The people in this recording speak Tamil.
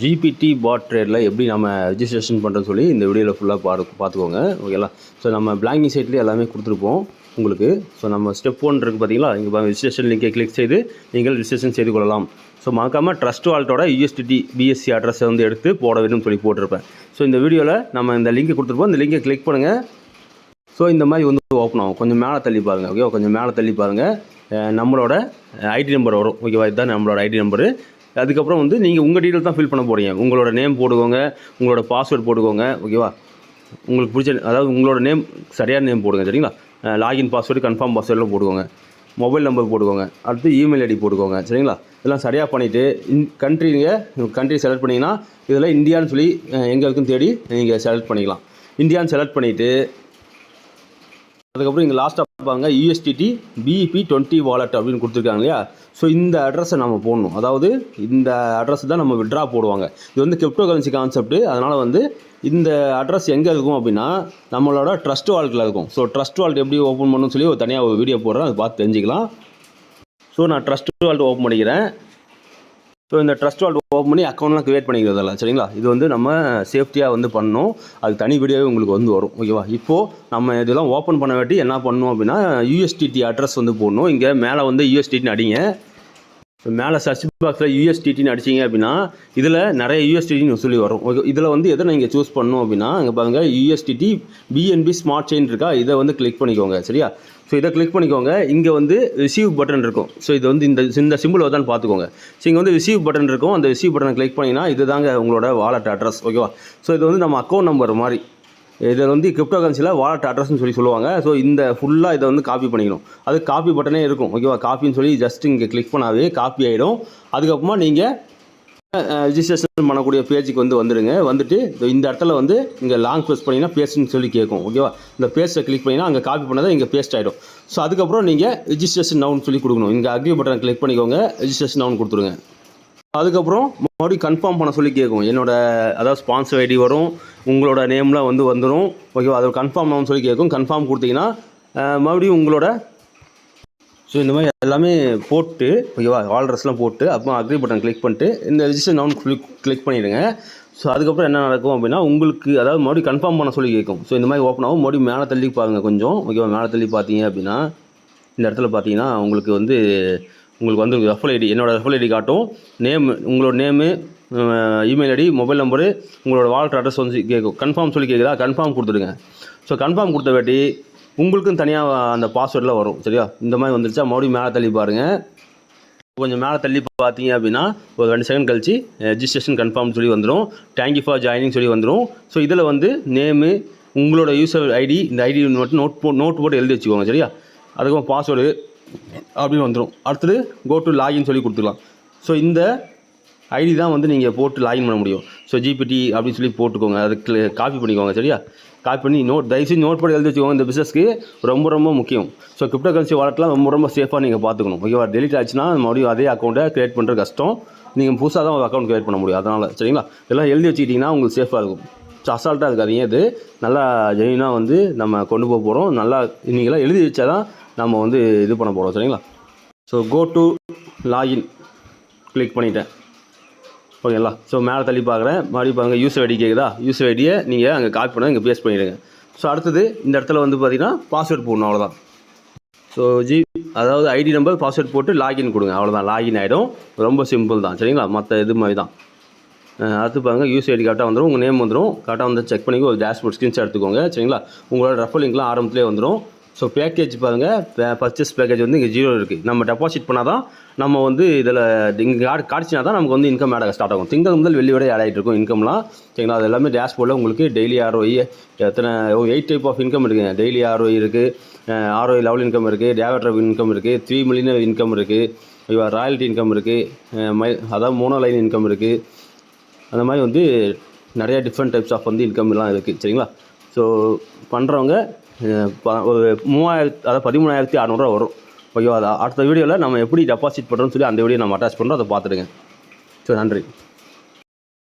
ஜிபிடி பாட் ட்ரேடில் எப்படி நம்ம ரெஜிஸ்ட்ரேஷன் பண்ணுறதுன்னு சொல்லி இந்த வீடியோவில் ஃபுல்லாக பார்த்து பார்த்துக்கோங்க. ஓகேங்களா ஸோ நம்ம பிளாங்கிங் சைட்லேயே எல்லாமே கொடுத்துருப்போம் உங்களுக்கு. ஸோ நம்ம ஸ்டெப் ஒன் இருக்குது பார்த்தீங்களா இங்கே ரிஜிஸ்ட்ரேஷன் லிங்கை கிளிக் செய்து நீங்கள் ரிஜிஸ்ட்ரேஷன் செய்து கொள்ளலாம். ஸோ மறக்காமல் ட்ரஸ்ட் வால்ட்டோட யூஎஸ்டிடி பிஎஸ்சி அட்ரஸை வந்து எடுத்து போட வேண்டும் சொல்லி போட்டிருப்பேன். ஸோ இந்த வீடியோவில் நம்ம இந்த லிங்கை கொடுத்துருப்போம். இந்த லிங்கை கிளிக் பண்ணுங்கள் ஸோ இந்த மாதிரி வந்து ஓப்பன் ஆகும். கொஞ்சம் மேலே தள்ளி பாருங்கள் ஓகே கொஞ்சம் மேலே தள்ளி பாருங்கள் நம்மளோட ஐடி நம்பர் வரும். ஓகேவா இதுதான் நம்மளோட ஐடி நம்பரு அதுக்கப்புறம் வந்து நீங்கள் உங்கள் டீட்டெயில் தான் ஃபில் பண்ண போகிறீங்க உங்களோட நேம் போட்டுக்கோங்க உங்களோட பாஸ்வேர்டு போட்டுக்கோங்க ஓகேவா உங்களுக்கு பிடிச்ச அதாவது உங்களோட நேம் சரியான நேம் போடுங்க சரிங்களா? லாகின் பாஸ்வேர்டு கன்ஃபார்ம் பாஸ்வேர்டில் போட்டுக்கோங்க மொபைல் நம்பர் போட்டுக்கோங்க அடுத்து இமெயில் ஐடி போட்டுக்கோங்க சரிங்களா? இதெல்லாம் சரியாக பண்ணிவிட்டு இன் கண்ட்ரிங்க கண்ட்ரி செலக்ட் பண்ணிங்கன்னா இதில் இந்தியான்னு சொல்லி அஹ், எங்கே இருக்குன்னு தேடி நீங்கள் செலக்ட் பண்ணிக்கலாம். இந்தியான்னு செலக்ட் பண்ணிவிட்டு அதுக்கப்புறம் இங்கே லாஸ்ட்டாக பார்ப்பாங்க யூஎஸ்டிடி பிஇபி டுவெண்ட்டி வாலெட் அப்படின்னு கொடுத்துருக்காங்க இல்லையா? ஸோ இந்த அட்ரஸை நம்ம போடணும். அதாவது இந்த அட்ரஸ் தான் நம்ம விட்ரா போடுவாங்க. இது வந்து கிரிப்டோ கரன்சி கான்செப்ட் அதனால் வந்து இந்த அட்ரஸ் எங்கே இருக்கும் அப்படின்னா நம்மளோட ட்ரஸ்ட் வால்ட்டில் இருக்கும். ஸோ ட்ரஸ்ட் வால்ட் எப்படி ஓப்பன் பண்ணணும்னு சொல்லி ஒரு தனியாக ஒரு வீடியோ போடுறேன். அதை பார்த்து தெரிஞ்சுக்கலாம். ஸோ நான் ட்ரஸ்ட் வால்ட் ஓப்பன் பண்ணிக்கிறேன். ஸோ இந்த ட்ரஸ்ட் வால்ட் ஓப்பன் பண்ணி அக்கௌண்ட்லாம் க்ரியேட் பண்ணிக்கிறதெல்லாம் சரிங்களா? இது வந்து நம்ம சேஃப்டியாக வந்து பண்ணணும். அது தனி வீடியோவே உங்களுக்கு வந்து வரும். ஓகேவா இப்போது நம்ம இதெல்லாம் ஓப்பன் பண்ண வேண்டி என்ன பண்ணணும் அப்படின்னா யூஎஸ்டிடி அட்ரஸ் வந்து போடணும். இங்கே மேலே வந்து யூஎஸ்டிடின்னு அடிங்க. மேலே சர்ச் பாக்ஸில் யூஎஸ்டிடின்னு அடிச்சிங்க அப்படின்னா இதில் நிறைய யூஎஸ்டிடின்னு சொல்லி வரும். ஓகே இதில் வந்து எதை நீங்கள் சூஸ் பண்ணணும் அப்படின்னா அங்கே பாருங்கள் யூஎஸ்டிடி பிஎன்பி ஸ்மார்ட் செயின் இருக்கா இதை வந்து கிளிக் பண்ணிக்கோங்க சரியா? ஸோ இதை கிளிக் பண்ணிக்கோங்க. இங்கே வந்து ரிசீவ் பட்டன் இருக்கும். ஸோ இது வந்து இந்த இந்த சிம்பிள் தான் பார்த்துக்கோங்க. ஸோ இங்கே வந்து ரிசீவ் பட்டன் இருக்கும். அந்த ரிசீவ் பட்டனை கிளிக் பண்ணிங்கன்னா இது தாங்க உங்களோட வாலெட் அட்ரஸ் ஓகேவா ஸோ இது வந்து நம்ம அக்கௌண்ட் நம்பர் மாதிரி. இதை வந்து கிரிப்டோ கரன்சியில் வாலெட் அட்ரஸ்னு சொல்லி சொல்லுவாங்க. ஸோ இந்த ஃபுல்லாக இதை வந்து காப்பி பண்ணிக்கணும். அது காப்பி பட்டனே இருக்கும் ஓகேவா காப்பின்னு சொல்லி ஜஸ்ட் இங்கே கிளிக் பண்ணாவே காப்பி ஆகிடும் அதுக்கப்புறமா நீங்கள் ரிஜிஸ்ட்ரேஷன் பண்ணக்கூடிய பேஜுக்கு வந்து வந்துடுங்க. வந்துட்டு இந்த இடத்துல வந்து இங்கே லாங் ப்ரெஸ் பண்ணிங்கன்னா பேஸ்ட்னு சொல்லி கேட்கும் ஓகேவா இந்த பேஸ்ட்டை கிளிக் பண்ணிங்கன்னா அங்கே காப்பி பண்ணதை இங்கே பேஸ்ட் ஆகிடும் ஸோ அதுக்கப்புறம் நீங்கள் ரிஜிஸ்ட்ரேஷன் நவுன் சொல்லி கொடுக்கணும். இங்கே அக்ரி பட்டனை கிளிக் பண்ணிக்கோங்க. ரிஜிஸ்ட்ரேஷன் நவுன் கொடுத்துருங்க அதுக்கப்புறம் மறுபடியும் கன்ஃபார்ம் பண்ண சொல்லி கேட்கும். என்னோட அதாவது ஸ்பான்சர் ஐடி வரும் உங்களோட நேம்லாம் வந்து வந்துடும் ஓகேவா அதை கன்ஃபார்ம் ஆகும் சொல்லி கேட்கும். கன்ஃபார்ம் கொடுத்தீங்கன்னா மறுபடியும் உங்களோட ஸோ இந்த மாதிரி எல்லாமே போட்டு ஓகேவா ஆல் ட்ரெஸ்லாம் போட்டு அப்புறம் அக்ரி பட்டன் கிளிக் பண்ணிட்டு இந்த ரிஜிஸ்டர் நவுன் கிளிக் கிளிக் பண்ணிவிடுங்க ஸோ அதுக்கப்புறம் என்ன நடக்கும் அப்படின்னா உங்களுக்கு அதாவது மறுபடியும் கன்ஃபார்ம் பண்ண சொல்லி கேட்கும். ஸோ இந்த மாதிரி ஓப்பன் ஆகும். மறுபடியும் மேலே தள்ளி பாருங்கள் கொஞ்சம். ஓகேவா மேலே தள்ளி பார்த்தீங்க அப்படின்னா இந்த இடத்துல பார்த்தீங்கன்னா உங்களுக்கு வந்து உங்களுக்கு வந்து ரெஃபல் ஐடி என்னோடய ரெஃபல் ஐடி காட்டும். நேம் உங்களோட name email ID mobile number உங்களோட வாலெட் அட்ரஸ் வந்து கேட்கும் கன்ஃபார்ம் சொல்லி கேட்குதா கன்ஃபார்ம் கொடுத்துடுங்க. ஸோ கன்ஃபார்ம் கொடுத்த வேட்டி உங்களுக்கும் தனியாக அந்த பாஸ்வேர்டில் வரும் சரியா? இந்த மாதிரி வந்துருச்சா மறுபடியும் மேலே தள்ளி பாருங்கள் கொஞ்சம் மேலே தள்ளி பார்த்தீங்க அப்படின்னா ஒரு ரெண்டு செகண்ட் கழிச்சு ரெஜிஸ்ட்ரேஷன் கன்ஃபார்ம் சொல்லி வந்துடும் தேங்க்யூ ஃபார் ஜாயினிங் சொல்லி வந்துடும் ஸோ இதில் வந்து நேமு உங்களோட யூசர் ஐடி இந்த ஐடி மட்டும் நோட் போ நோட் போட்டு எழுதி வச்சுக்கோங்க சரியா? அதுக்கப்புறம் பாஸ்வேர்டு அப்படின்னு வந்துடும் அடுத்தது கோ டு லாகின் சொல்லி கொடுத்துக்கலாம். ஸோ இந்த ஐடி தான் வந்து நீங்கள் போட்டு லாகின் பண்ண முடியும். ஸோ ஜிபிடி அப்படின்னு சொல்லி போட்டுக்கோங்க. அது காப்பி பண்ணிக்கோங்க சரியா? காப்பி பண்ணி நோட் தயவுசெய்து நோட் போட்டு எழுதி வச்சுக்கோங்க. இந்த பிஸ்னஸ்க்கு ரொம்ப ரொம்ப முக்கியம். ஸோ கிரிப்டோ கரன்சி வாலெட்லாம் ரொம்ப ரொம்ப சேஃபாக நீங்கள் பார்த்துக்கணும். ஓகேவா டெலிட் ஆச்சுன்னா மறுபடியும் அதே அக்கௌண்ட்டை க்ரியேட் பண்ணுறது கஷ்டம். நீங்கள் புதுசாக தான் ஒரு அக்கௌண்ட் க்ரியேட் பண்ண முடியும். அதனால் சரிங்களா? இதெல்லாம் எழுதி வச்சுக்கிட்டிங்கன்னா உங்களுக்கு சேஃபாக இருக்கும். அசால்ட்டாக இருக்காதீங்க. இது நல்லா ஜெயினாக வந்து நம்ம கொண்டு போக போகிறோம் நல்லா நீங்களாம் எழுதி வச்சா தான் நம்ம வந்து இது பண்ண போகிறோம் சரிங்களா? So go to login click பண்ணிட்டேன். ஓகேங்களா? ஸோ மேலே தள்ளி பார்க்குறேன். மறுபடியும் பாருங்கள் யூஸ் ஐடி கேட்குதா யூஸ் ஐடியை நீங்கள் அங்கே காப்பி பண்ண இங்கே பேஸ்ட் பண்ணிடுங்க. ஸோ அடுத்தது இந்த இடத்துல வந்து பார்த்தீங்கன்னா பாஸ்வேர்ட் போடணும் அவ்வளோதான் ஸோ ஜி அதாவது ஐடி நம்பர் பாஸ்வேர்ட் போட்டு லாகின் கொடுங்க. அவ்வளோதான் லாகின் ஆகிடும் ரொம்ப சிம்பிள் தான். சரிங்களா? மற்ற இது மாதிரி தான் அடுத்து பாருங்கள் யூஸ் ஐடி கரெக்டாக வந்துடும் உங்கள் நேம் வந்துடும் கரெக்டாக வந்து செக் பண்ணி ஒரு டேஷ்போர்ட் ஸ்க்ரீன்ஷாட் எடுத்துக்கோங்க சரிங்களா? உங்களோட ரெஃபர் லிங்க்லாம் ஆரம்பத்திலே வந்துடும் ஸோ பேக்கேஜ் பாருங்கள் பர்ச்சேஸ் பேக்கேஜ் வந்து இங்கே ஜீரோ இருக்குது நம்ம டெபாசிட் பண்ணால் தான் நம்ம வந்து இதில் இங்கே கார்டு காட்சினா தான் நமக்கு வந்து இன்கம் ஆட ஸ்டார்ட் ஆகும். திங்கள் முதல் வெள்ளி வரை ஆட் ஆகிட்டு இருக்கும் இன்கம்லாம் சரிங்களா? அது எல்லாமே டேஷ்போர்டில் உங்களுக்கு டெய்லி ஆர்ஓஇ எத்தனை எயிட் டைப் ஆஃப் இன்கம் இருக்குங்க டெய்லி ஆர்ஓஇ இருக்குது ஆர்ஓஇ லெவல் இன்கம் இருக்குது டேவட் இன்கம் இருக்குது த்ரீ மில்லியன் இன்கம் இருக்குது ராயல்ட்டி இன்கம் இருக்குது மை அதாவது மோனோ லைன் இன்கம் இருக்குது அந்த மாதிரி வந்து நிறைய டிஃப்ரெண்ட் டைப்ஸ் ஆஃப் வந்து இன்கம் எல்லாம் இருக்குது சரிங்களா? ஸோ பண்ணுறவங்க ஒரு மூவாயிரத்து அதாவது பதிமூணாயிரத்தி அறநூறுவா வரும். ஓகேவா அது அடுத்த வீடியோவில் நம்ம எப்படி டெபாசிட் பண்ணுறோம்னு சொல்லி அந்த வீடியோ நம்ம அட்டாச் பண்ணுறோம் அதை பார்த்துடுங்க. ஸோ நன்றி.